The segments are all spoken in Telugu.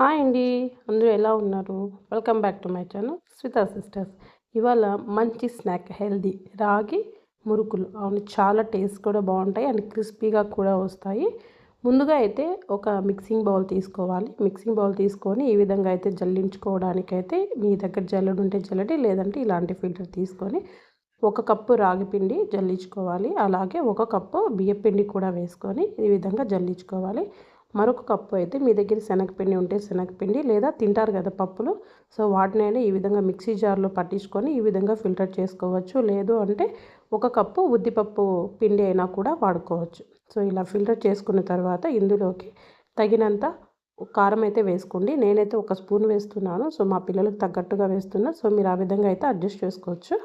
హాయ్ అండి అందరూ ఎలా ఉన్నారు? Welcome back to my channel Swita sisters ఇవాళ మంచి స్నాక్ హెల్దీ రాగి మురుకులు. అవును చాలా టేస్ట్ కూడా బాగుంటాయి అండ్ క్రిస్పీగా కూడా వస్తాయి. ముందుగా అయితే ఒక మిక్సింగ్ బౌల్ తీసుకోవాలి. మిక్సింగ్ బౌల్ తీసుకొని ఈ విధంగా అయితే జల్లించుకోవడానికైతే మీ దగ్గర జల్లడు ఉంటే జల్లడి లేదంటే ఇలాంటి ఫిల్టర్ తీసుకొని ఒక కప్పు రాగి పిండి జల్లించుకోవాలి. అలాగే ఒక కప్పు బియ్యపిండి కూడా వేసుకొని ఈ విధంగా జల్లించుకోవాలి. మరొక కప్పు అయితే మీ దగ్గర శనగపిండి ఉంటే శనగపిండి లేదా తింటారు కదా పప్పులు. సో వాటినైనా ఈ విధంగా మిక్సీ జార్లో పట్టించుకొని ఈ విధంగా ఫిల్టర్ చేసుకోవచ్చు. లేదు అంటే ఒక కప్పు ఉద్దిపప్పు పిండి అయినా కూడా వాడుకోవచ్చు. సో ఇలా ఫిల్టర్ చేసుకున్న తర్వాత ఇందులోకి తగినంత కారం అయితే వేసుకోండి. నేనైతే ఒక స్పూన్ వేస్తున్నాను. సో మా పిల్లలకు తగ్గట్టుగా వేస్తున్నా. సో మీరు ఆ విధంగా అయితే అడ్జస్ట్ చేసుకోవచ్చు.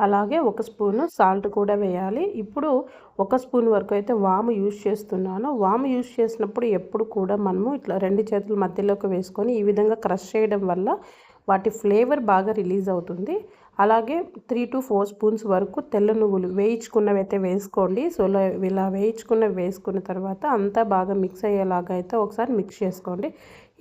అలాగే ఒక స్పూను సాల్ట్ కూడా వేయాలి. ఇప్పుడు ఒక స్పూన్ వరకు అయితే వాము యూజ్ చేస్తున్నాను. వాము యూజ్ చేసినప్పుడు ఎప్పుడు కూడా మనము ఇట్లా రెండు చేతుల మధ్యలోకి వేసుకొని ఈ విధంగా క్రష్ చేయడం వల్ల వాటి ఫ్లేవర్ బాగా రిలీజ్ అవుతుంది. అలాగే త్రీ టు ఫోర్ స్పూన్స్ వరకు తెల్ల నువ్వులు వేయించుకున్నవి అయితే వేసుకోండి. సో ఇలా వేయించుకున్నవి వేసుకున్న తర్వాత అంతా బాగా మిక్స్ అయ్యేలాగా అయితే ఒకసారి మిక్స్ చేసుకోండి.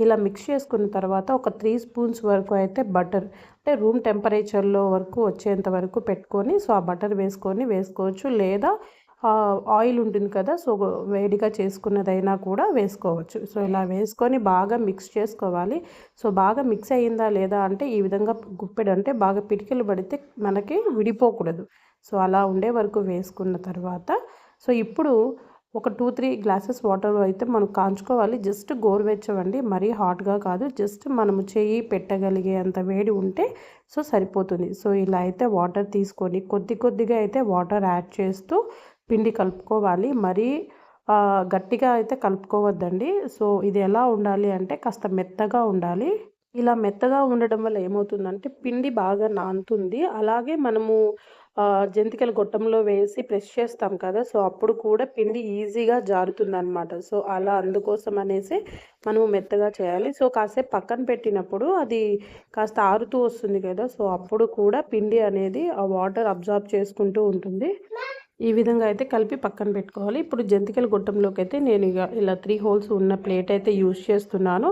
ఇలా మిక్స్ చేసుకున్న తర్వాత ఒక త్రీ స్పూన్స్ వరకు అయితే బటర్ అంటే రూమ్ టెంపరేచర్లో వరకు వచ్చేంత వరకు పెట్టుకొని సో ఆ బటర్ వేసుకొని వేసుకోవచ్చు. లేదా ఆయిల్ ఉంటుంది కదా సో వేడిగా చేసుకున్నదైనా కూడా వేసుకోవచ్చు. సో ఇలా వేసుకొని బాగా మిక్స్ చేసుకోవాలి. సో బాగా మిక్స్ అయ్యిందా లేదా అంటే ఈ విధంగా గుప్పెడు అంటే బాగా పిటికలు పడితే మనకి విడిపోకూడదు. సో అలా ఉండే వరకు వేసుకున్న తర్వాత సో ఇప్పుడు ఒక టూ త్రీ గ్లాసెస్ వాటర్ అయితే మనం కాంచుకోవాలి. జస్ట్ గోరువెచ్చవండి మరీ హాట్గా కాదు. జస్ట్ మనము చెయ్యి పెట్టగలిగే అంత వేడి ఉంటే సో సరిపోతుంది. సో ఇలా అయితే వాటర్ తీసుకొని కొద్ది కొద్దిగా అయితే వాటర్ యాడ్ చేస్తూ పిండి కలుపుకోవాలి. మరీ గట్టిగా అయితే కలుపుకోవద్దండి. సో ఇది ఎలా ఉండాలి అంటే కాస్త మెత్తగా ఉండాలి. ఇలా మెత్తగా ఉండడం వల్ల ఏమవుతుందంటే పిండి బాగా నానుతుంది. అలాగే మనము జంతికల గొట్టంలో వేసి ప్రెస్ చేస్తాం కదా సో అప్పుడు కూడా పిండి ఈజీగా జారుతుందనమాట సో అలా అందుకోసం అనేసి మనము మెత్తగా చేయాలి. సో కాసేపు పక్కన పెట్టినప్పుడు అది కాస్త ఆరుతూ వస్తుంది కదా సో అప్పుడు కూడా పిండి అనేది ఆ వాటర్ అబ్జార్బ్ చేసుకుంటూ ఉంటుంది. ఈ విధంగా అయితే కలిపి పక్కన పెట్టుకోవాలి. ఇప్పుడు జంతికల గొట్టంలోకి అయితే నేను ఇక ఇలా త్రీ హోల్స్ ఉన్న ప్లేట్ అయితే యూజ్ చేస్తున్నాను.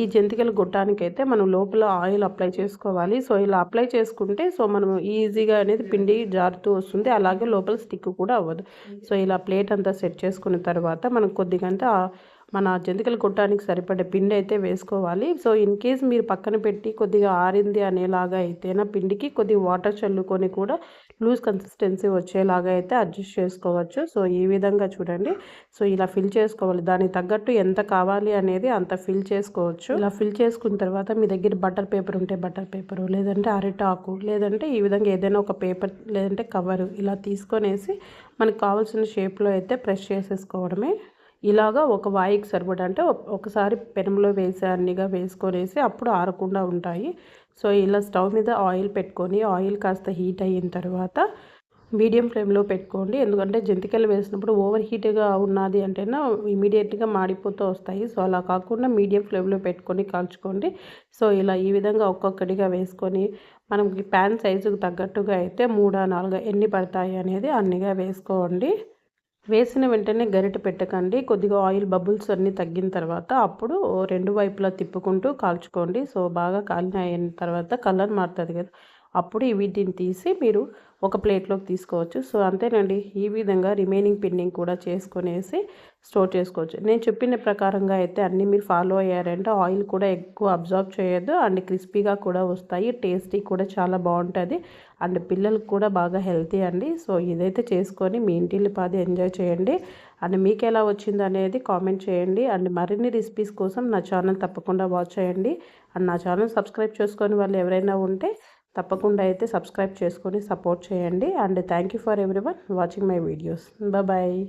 ఈ జంతికల గొట్టానికైతే మనం లోపల ఆయిల్ అప్లై చేసుకోవాలి. సో ఇలా అప్లై చేసుకుంటే సో మనం ఈజీగా అనేది పిండి జారుతూ వస్తుంది. అలాగే లోపల స్టిక్ కూడా అవ్వదు. సో ఇలా ప్లేట్ అంతా సెట్ చేసుకున్న తర్వాత మనం కొద్దిగంత మన జంతికలు కొట్టడానికి సరిపడే పిండి అయితే వేసుకోవాలి. సో ఇన్ కేస్ మీరు పక్కన పెట్టి కొద్దిగా ఆరింది అనేలాగా అయితేనా పిండికి కొద్దిగా వాటర్ చల్లుకొని కూడా లూజ్ కన్సిస్టెన్సీ వచ్చేలాగా అయితే అడ్జస్ట్ చేసుకోవచ్చు. సో ఈ విధంగా చూడండి. సో ఇలా ఫిల్ చేసుకోవాలి. దానికి తగ్గట్టు ఎంత కావాలి అనేది అంత ఫిల్ చేసుకోవచ్చు. ఇలా ఫిల్ చేసుకున్న తర్వాత మీ దగ్గర బటర్ పేపర్ ఉంటే బటర్ పేపరు లేదంటే అరిటాకు లేదంటే ఈ విధంగా ఏదైనా ఒక పేపర్ లేదంటే కవరు ఇలా తీసుకొనేసి మనకు కావాల్సిన షేప్లో అయితే ప్రెస్ చేసేసుకోవడమే. ఇలాగా ఒక వాయికి సరిపడా అంటే ఒకసారి పెనంలో వేసే అన్నిగా వేసుకొనేసి అప్పుడు ఆరకుండా ఉంటాయి. సో ఇలా స్టవ్ మీద ఆయిల్ పెట్టుకొని ఆయిల్ కాస్త హీట్ అయిన తర్వాత మీడియం ఫ్లేమ్లో పెట్టుకోండి. ఎందుకంటే జంతికలు వేసినప్పుడు ఓవర్ హీట్గా ఉన్నది అంటేనా ఇమీడియట్గా మాడిపోతూ వస్తాయి. సో అలా కాకుండా మీడియం ఫ్లేమ్లో పెట్టుకొని కాల్చుకోండి. సో ఇలా ఈ విధంగా ఒక్కొక్కటిగా వేసుకొని మనకి ప్యాన్ సైజుకు తగ్గట్టుగా అయితే మూడా నాలుగు ఎన్ని పడతాయి అనేది అన్నిగా వేసుకోండి. వేసిన వెంటనే గరిట పెట్టకండి. కొద్దిగా ఆయిల్ బబుల్స్ అన్నీ తగ్గిన తర్వాత అప్పుడు రెండు వైపులా తిప్పుకుంటూ కాల్చుకోండి. సో బాగా కాలిన అయిన తర్వాత కలర్ మారుతుంది కదా. అప్పుడు వీటిని తీసి మీరు ఒక ప్లేట్లోకి తీసుకోవచ్చు. సో అంతేనండి. ఈ విధంగా రిమైనింగ్ పిన్నింగ్ కూడా చేసుకునేసి స్టోర్ చేసుకోవచ్చు. నేను చెప్పిన ప్రకారంగా అయితే అన్నీ మీరు ఫాలో అయ్యారంటే ఆయిల్ కూడా ఎక్కువ అబ్జర్వ్ చేయొద్దు. అండ్ క్రిస్పీగా కూడా వస్తాయి. టేస్టీ కూడా చాలా బాగుంటుంది. అండ్ పిల్లలకు కూడా బాగా హెల్తీ అండి. సో ఇదైతే చేసుకొని మీ ఇంటిల్లి పాది ఎంజాయ్ చేయండి. అండ్ మీకు ఎలా వచ్చింది అనేది కామెంట్ చేయండి. అండ్ మరిన్ని రెసిపీస్ కోసం నా ఛానల్ తప్పకుండా వాచ్ చేయండి. అండ్ నా ఛానల్ సబ్స్క్రైబ్ చేసుకొని వాళ్ళు ఎవరైనా ఉంటే తప్పకుండా అయితే సబ్స్క్రైబ్ చేసుకొని సపోర్ట్ చేయండి. And thank you for everyone watching my videos. Bye.